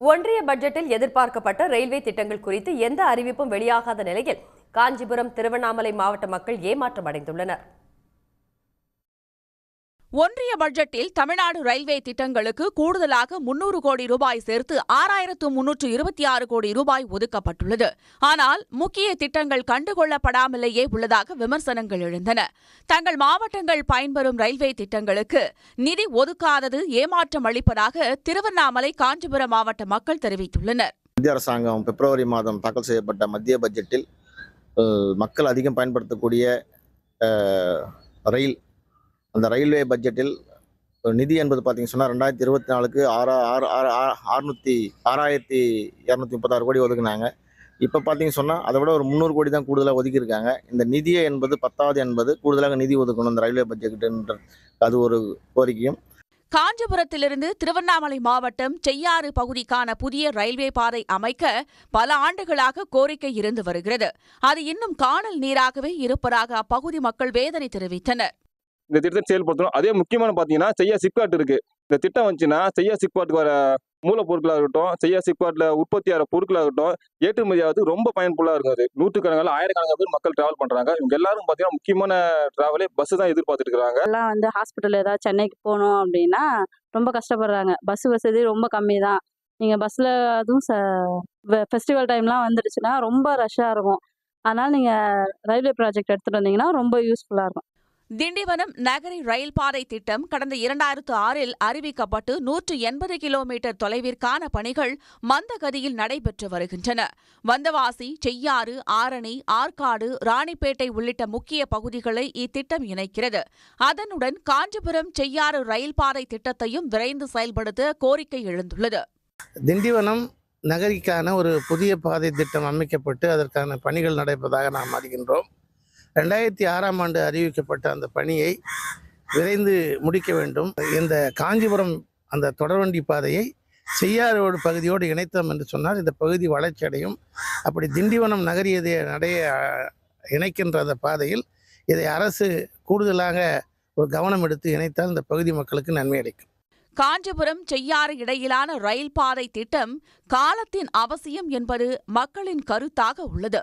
ஒன்றிய பட்ஜெட்டில் எதிர்பார்க்கப்பட்ட ரயில்வே திட்டங்கள் குறித்து எந்த அறிவிப்பும் வெளியாகாத நிலையில் காஞ்சிபுரம் திருவண்ணாமலை மாவட்ட மக்கள் ஏமாற்றம் அடைந்துள்ளனர் ஒன்றிய பட்ஜெட்டில் தமிழ்நாடு ரயில்வே திட்டங்களுக்கு கூடுதலாக முன்னூறு கோடி ரூபாய் சேர்த்து ஆறாயிரத்து முன்னூற்று இருபத்தி ஆறு கோடி ரூபாய் ஒதுக்கப்பட்டுள்ளது. ஆனால் முக்கிய திட்டங்கள் கண்டுகொள்ளப்படாமலேயே உள்ளதாக விமர்சனங்கள் எழுந்தன. தங்கள் மாவட்டங்கள் பயன்பெறும் ரயில்வே திட்டங்களுக்கு நிதி ஒதுக்காதது ஏமாற்றம் அளிப்பதாக திருவண்ணாமலை காஞ்சிபுரம் மாவட்ட மக்கள் தெரிவித்துள்ளனர். மத்திய அரசாங்கம் பிப்ரவரி மாதம் தாக்கல் செய்யப்பட்ட மத்திய பட்ஜெட்டில் மக்கள் அதிகம் பயன்படுத்தக்கூடிய ரயில் அந்த ரயில்வே பட்ஜெட்டில் நிதி என்பது பார்த்தீங்க சொன்னால் ரெண்டாயிரத்தி இருபத்தி நாலுக்கு ஆறா ஆறு ஆறு ஆ- ஆறுநூற்றி ஆறாயிரத்தி இரநூத்தி முப்பத்தாறு கோடி ஒதுக்குனாங்க. இப்போ பார்த்தீங்க சொன்னால் அதை விட ஒரு முந்நூறு கோடி தான் கூடுதலாக ஒதுக்கியிருக்காங்க. இந்த நிதியை என்பது பத்தாவது என்பது கூடுதலாக நிதி ஒதுக்கணும் இந்த ரயில்வே பட்ஜெட்டுன்ற அது ஒரு கோரிக்கையும். காஞ்சிபுரத்திலிருந்து திருவண்ணாமலை மாவட்டம் செய்யாறு பகுதிக்கான புதிய ரயில்வே பாதை அமைக்க பல ஆண்டுகளாக கோரிக்கை இருந்து வருகிறது. அது இன்னும் காணல் நீராகவே இருப்பதாக அப்பகுதி மக்கள் வேதனை தெரிவித்தனர். இந்த திட்டத்தை செயல்படுத்தணும். அதே முக்கியமான பார்த்தீங்கன்னா செய்யா சிப்காட் இருக்கு. இந்த திட்டம் வந்துச்சுன்னா செய்யா சிப்காட்டுக்கு வர மூலப்பொருட்களாக இருக்கட்டும் செய்யா சிப்காட்ல உற்பத்தி ஆகிற பொருட்களாக இருக்கட்டும் ஏற்றுமதி ஆகுது ரொம்ப பயன்புள்ளாக இருக்கும் அது. நூற்றுக்கணக்கான ஆயிரக்கணக்கான பேர் மக்கள் டிராவல் பண்றாங்க. இவங்க எல்லாரும் பார்த்தீங்கன்னா முக்கியமான டிராவலே பஸ் தான் எதிர்பார்த்துட்டு இருக்காங்க எல்லாம் வந்து ஹாஸ்பிட்டல் ஏதாவது சென்னைக்கு போகணும் அப்படின்னா ரொம்ப கஷ்டப்படுறாங்க. பஸ் வசதி ரொம்ப கம்மி தான் நீங்கள் பஸ்ஸில் அதுவும் ஃபெஸ்டிவல் டைம்லாம் வந்துடுச்சுன்னா ரொம்ப ரஷ்ஷாக இருக்கும். அதனால் நீங்கள் ரயில்வே ப்ராஜெக்ட் எடுத்துகிட்டு வந்தீங்கன்னா ரொம்ப யூஸ்ஃபுல்லாக இருக்கும். திண்டிவனம் நகரி ரயில் பாதை திட்டம் கடந்த இரண்டாயிரத்து ஆறில் அறிவிக்கப்பட்டு நூற்று எண்பது கிலோமீட்டர் தொலைவிற்கான பணிகள் மந்தகதியில் நடைபெற்று வருகின்றன. வந்தவாசி செய்யாறு ஆரணி ஆற்காடு ராணிப்பேட்டை உள்ளிட்ட முக்கிய பகுதிகளை இத்திட்டம் இணைக்கிறது. அதனுடன் காஞ்சிபுரம் செய்யாறு ரயில் பாதை திட்டத்தையும் விரைந்து செயல்படுத்த கோரிக்கை எழுந்துள்ளது. திண்டிவனம் நகரிக்கான ஒரு புதிய பாதை திட்டம் அமைக்கப்பட்டு அதற்கான பணிகள் நடப்பதாக நாம் அறிகின்றோம். ரெண்டாயிரத்தி ஆறாம் ஆண்டு அறிவிக்கப்பட்ட அந்த பணியை விரைந்து முடிக்க வேண்டும். இந்த காஞ்சிபுரம் அந்த தொடர்வண்டி பாதையை செய்யாரோடு பகுதியோடு இணைத்தோம் என்று சொன்னால் இந்த பகுதி வளர்ச்சி அடையும். அப்படி திண்டிவனம் நகரியதை நடைய இணைக்கின்ற அந்த பாதையில் இதை அரசு கூடுதலாக ஒரு கவனம் எடுத்து இணைத்தால் இந்த பகுதி மக்களுக்கு நன்மை அளிக்கும். காஞ்சிபுரம் செய்யாறு இடையிலான ரயில் பாதை திட்டம் காலத்தின் அவசியம் என்பது மக்களின் கருத்தாக உள்ளது.